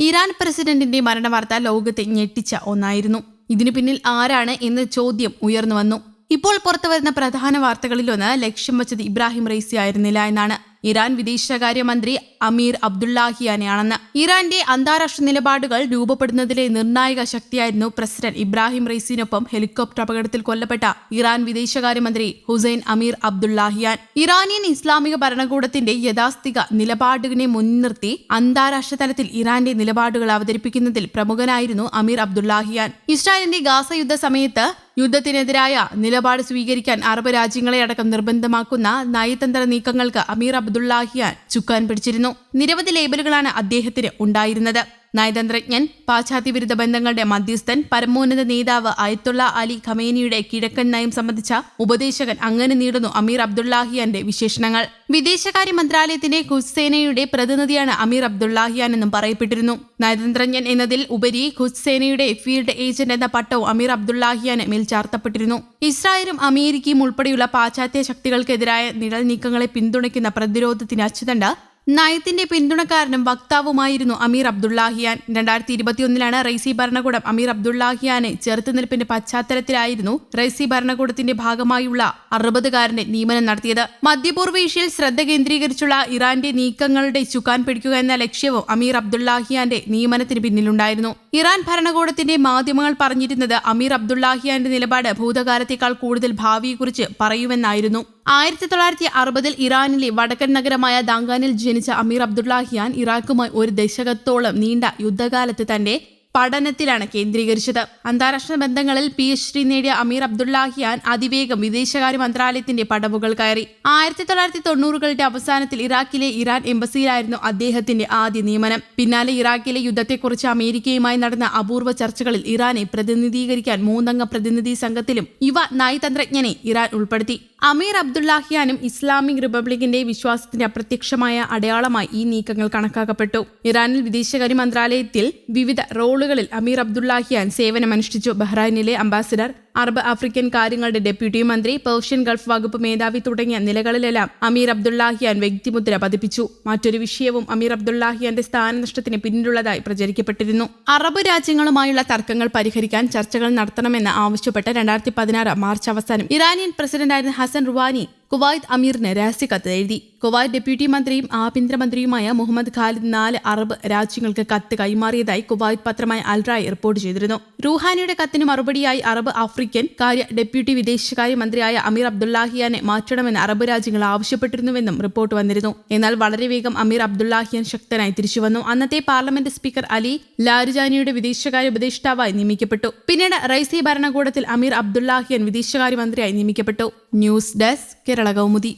Iran പ്രസിഡന്റിന്റെ മരണവാർത്ത ലോകത്തെ ഞെട്ടിച്ച ഒന്നായിരുന്നു. ഇതിനു പിന്നിൽ ആരാണ് എന്ന ചോദ്യം ഉയർന്നു വന്നു. ഇപ്പോൾ പുറത്തുവരുന്ന പ്രധാന വാർത്തകളിലൊന്ന് ലക്ഷ്യം വച്ചത് ഇബ്രാഹിം റൈസി ആയിരുന്നില്ല എന്നാണ്. ഇറാൻ വിദേശകാര്യമന്ത്രി അമീർ അബ്ദുല്ലാഹിയാനെയാണെന്ന് ഇറാന്റെ അന്താരാഷ്ട്ര നിലപാടുകൾ രൂപപ്പെടുന്നതിലെ നിർണായക ശക്തിയായിരുന്നു പ്രസിഡന്റ് ഇബ്രാഹിം റൈസിനൊപ്പം ഹെലികോപ്റ്റർ അപകടത്തിൽ കൊല്ലപ്പെട്ട ഇറാൻ വിദേശകാര്യമന്ത്രി ഹുസൈൻ അമീർ അബ്ദുല്ലാഹിയാൻ. ഇറാനിയൻ ഇസ്ലാമിക ഭരണകൂടത്തിന്റെ യഥാസ്ഥിക നിലപാടിനെ മുൻനിർത്തി അന്താരാഷ്ട്ര തലത്തിൽ ഇറാന്റെ നിലപാടുകൾ അവതരിപ്പിക്കുന്നതിൽ പ്രമുഖനായിരുന്നു അമീർ അബ്ദുല്ലാഹിയാൻ. ഇസ്രായേലിന്റെ ഗാസ യുദ്ധ സമയത്ത് യുദ്ധത്തിനെതിരായ നിലപാട് സ്വീകരിക്കാൻ അറബ് രാജ്യങ്ങളെ അടക്കം നിർബന്ധമാക്കുന്ന നയതന്ത്ര നീക്കങ്ങൾക്ക് അമീർ അബ്ദുല്ലാഹിയാൻ ചുക്കാൻ പിടിച്ചിരുന്നു. നിരവധി ലേബലുകളാണ് അദ്ദേഹത്തിന് ഉണ്ടായിരുന്നത്. നയതന്ത്രജ്ഞൻ പാശ്ചാത്യ വിരുദ്ധ ബന്ധങ്ങളുടെ മധ്യസ്ഥൻ പരമോന്നത നേതാവ് അയത്തുള്ള അലി ഖമേനിയുടെ കിഴക്കൻ നയം സംബന്ധിച്ച ഉപദേശകൻ അങ്ങനെ നീടുന്നു അമീർ അബ്ദുല്ലാഹിയാന്റെ വിശേഷണങ്ങൾ. വിദേശകാര്യ മന്ത്രാലയത്തിന്റെ ഖുസ്സേനയുടെ പ്രതിനിധിയാണ് അമീർ അബ്ദുല്ലാഹിയാൻ എന്നും പറയപ്പെട്ടിരുന്നു. നയതന്ത്രജ്ഞൻ എന്നതിൽ ഉപരി ഖുസ്സേനയുടെ ഫീൽഡ് ഏജന്റ് എന്ന പട്ടവും അമീർ അബ്ദുല്ലാഹിയാന് മേൽ ചാർത്തപ്പെട്ടിരുന്നു. ഇസ്രായേലും അമേരിക്കയും ഉൾപ്പെടെയുള്ള പാശ്ചാത്യ ശക്തികൾക്കെതിരായ നിഴൽ നീക്കങ്ങളെ പിന്തുണയ്ക്കുന്ന പ്രതിരോധത്തിന് അച്ചുതണ്ട് നയത്തിന്റെ പിന്തുണക്കാരനും വക്താവുമായിരുന്നു അമീർ അബ്ദുള്ളാഹിയാൻ രണ്ടായിരത്തി ഇരുപത്തിയൊന്നിലാണ് റൈസി ഭരണകൂടം അമീർ അബ്ദുല്ലാഹിയാനെ ചെറുത്തുനിൽപ്പിന്റെ പശ്ചാത്തലത്തിലായിരുന്നു റൈസി ഭരണകൂടത്തിന്റെ ഭാഗമായുള്ള അറുപതുകാരന്റെ നിയമനം നടത്തിയത്. മധ്യപൂർവേഷ്യയിൽ ശ്രദ്ധ കേന്ദ്രീകരിച്ചുള്ള ഇറാന്റെ നീക്കങ്ങളുടെ ചുക്കാൻ പിടിക്കുക എന്ന ലക്ഷ്യവും അമീർ അബ്ദുള്ളാഹിയാന്റെ നിയമനത്തിന് പിന്നിലുണ്ടായിരുന്നു. ഇറാൻ ഭരണകൂടത്തിന്റെ മാധ്യമങ്ങൾ പറഞ്ഞിരുന്നത് അമീർ അബ്ദുള്ളാഹിയാന്റെ നിലപാട് ഭൂതകാലത്തേക്കാൾ കൂടുതൽ ഭാവിയെക്കുറിച്ച് പറയുമെന്നായിരുന്നു. ആയിരത്തി തൊള്ളായിരത്തി അറുപതിൽ ഇറാനിലെ വടക്കൻ നഗരമായ ദാങ്കാനിൽ ജനിച്ച അമീർ അബ്ദുല്ലാഹിയാൻ ഇറാഖുമായി ഒരു ദശകത്തോളം നീണ്ട യുദ്ധകാലത്ത് തന്റെ പഠനത്തിലാണ് കേന്ദ്രീകരിച്ചത്. അന്താരാഷ്ട്ര ബന്ധങ്ങളിൽ പി എച്ച് ഡി നേടിയ അമീർ അബ്ദുല്ലാഹിയാൻ അതിവേഗം വിദേശകാര്യ മന്ത്രാലയത്തിന്റെ പടവുകൾ കയറി. ആയിരത്തി തൊള്ളായിരത്തി തൊണ്ണൂറുകളുടെ അവസാനത്തിൽ ഇറാഖിലെ ഇറാൻ എംബസിയിലായിരുന്നു അദ്ദേഹത്തിന്റെ ആദ്യ നിയമനം. പിന്നാലെ ഇറാഖിലെ യുദ്ധത്തെക്കുറിച്ച് അമേരിക്കയുമായി നടന്ന അപൂർവ ചർച്ചകളിൽ ഇറാനെ പ്രതിനിധീകരിക്കാൻ മൂന്നംഗ പ്രതിനിധി സംഘത്തിലും യുവ നയതന്ത്രജ്ഞനെ ഇറാൻ ഉൾപ്പെടുത്തി. അമീർ അബ്ദുല്ലാഹിയാനും ഇസ്ലാമിക് റിപ്പബ്ലിക്കിന്റെ വിശ്വാസത്തിന്റെ അപ്രത്യക്ഷമായ അടയാളമായി ഈ നീക്കങ്ങൾ കണക്കാക്കപ്പെട്ടു. ഇറാനിൽ വിദേശകാര്യ മന്ത്രാലയത്തിൽ വിവിധ റോളുകളിൽ അമീർ അബ്ദുല്ലാഹിയാൻ സേവനമനുഷ്ഠിച്ചു. ബഹ്റൈനിലെ അംബാസിഡർ അറബ് ആഫ്രിക്കൻ കാര്യങ്ങളുടെ ഡെപ്യൂട്ടി മന്ത്രി പേർഷ്യൻ ഗൾഫ് വകുപ്പ് മേധാവി തുടങ്ങിയ നിലകളിലെല്ലാം അമീർ അബ്ദുല്ലാഹിയാൻ വ്യക്തിമുദ്ര പതിപ്പിച്ചു. മറ്റൊരു വിഷയവും അമീർ അബ്ദുല്ലാഹിയാന്റെ സ്ഥാനനഷ്ടത്തിന് പിന്നിലുള്ളതായി പ്രചരിക്കപ്പെട്ടിരുന്നു. അറബ് രാജ്യങ്ങളുമായുള്ള തർക്കങ്ങൾ പരിഹരിക്കാൻ ചർച്ചകൾ നടത്തണമെന്ന് ആവശ്യപ്പെട്ട് രണ്ടായിരത്തി പതിനാറ് മാർച്ച് അവസാനം ഇറാനിയൻ പ്രസിഡന്റായിരുന്ന ഹസൻ റുവാനി കുവൈത്ത് അമീറിന് രഹസ്യ കത്ത് എഴുതി. കുവൈത്ത് ഡെപ്യൂട്ടി മന്ത്രിയും ആഭ്യന്തരമന്ത്രിയുമായ മുഹമ്മദ് ഖാലിദ് നാല് അറബ് രാജ്യങ്ങൾക്ക് കത്ത് കൈമാറിയതായി കുവൈറ്റ് പത്രമായ അൽറായ് റിപ്പോർട്ട് ചെയ്തിരുന്നു. റൂഹാനിയുടെ കത്തിന് മറുപടിയായി അറബ് ആഫ്രിക്കൻ കാര്യ ഡെപ്യൂട്ടി വിദേശകാര്യ മന്ത്രിയായ അമീർ അബ്ദുല്ലാഹിയാനെ മാറ്റണമെന്ന് അറബ് രാജ്യങ്ങൾ ആവശ്യപ്പെട്ടിരുന്നുവെന്നും റിപ്പോർട്ട് വന്നിരുന്നു. എന്നാൽ വളരെ വേഗം അമീർ അബ്ദുല്ലാഹിയാൻ ശക്തനായി തിരിച്ചുവന്നു. അന്നത്തെ പാർലമെന്റ് സ്പീക്കർ അലി ലാരുജാനിയുടെ വിദേശകാര്യ ഉപദേഷ്ടാവായി നിയമിക്കപ്പെട്ടു. പിന്നീട് റൈസി ഭരണകൂടത്തിൽ അമീർ അബ്ദുല്ലാഹിയൻ വിദേശകാര്യ മന്ത്രിയായി നിയമിക്കപ്പെട്ടു. News desk Kerala Kaumudi.